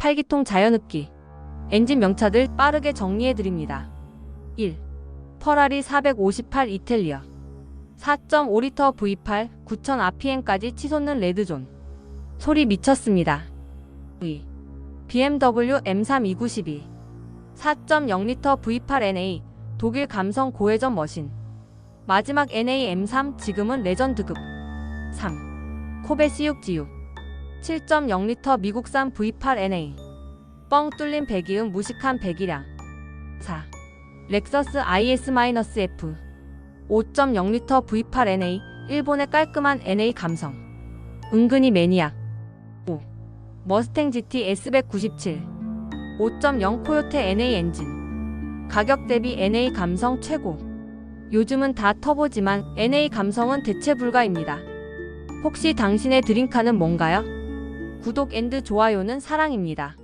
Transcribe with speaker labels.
Speaker 1: 8기통 자연흡기. 엔진 명차들 빠르게 정리해드립니다. 1. 퍼라리 458 이텔리어. 4.5리터 V8 9000 RPM까지 치솟는 레드존. 소리 미쳤습니다. 2. BMW M3 292. 4.0리터 V8 NA 독일 감성 고회전 머신. 마지막 NA M3 지금은 레전드급. 3. 코베 C6GU 7.0리터 미국산 V8 NA 뻥 뚫린 배기음 무식한 배기량 4. 렉서스 IS-F 5.0리터 V8 NA 일본의 깔끔한 NA 감성 은근히 매니악 5. 머스탱 GT S197 5.0 코요테 NA 엔진 가격 대비 NA 감성 최고 요즘은 다 터보지만 NA 감성은 대체 불가입니다. 혹시 당신의 드림카는 뭔가요? 구독 좋아요는 사랑입니다.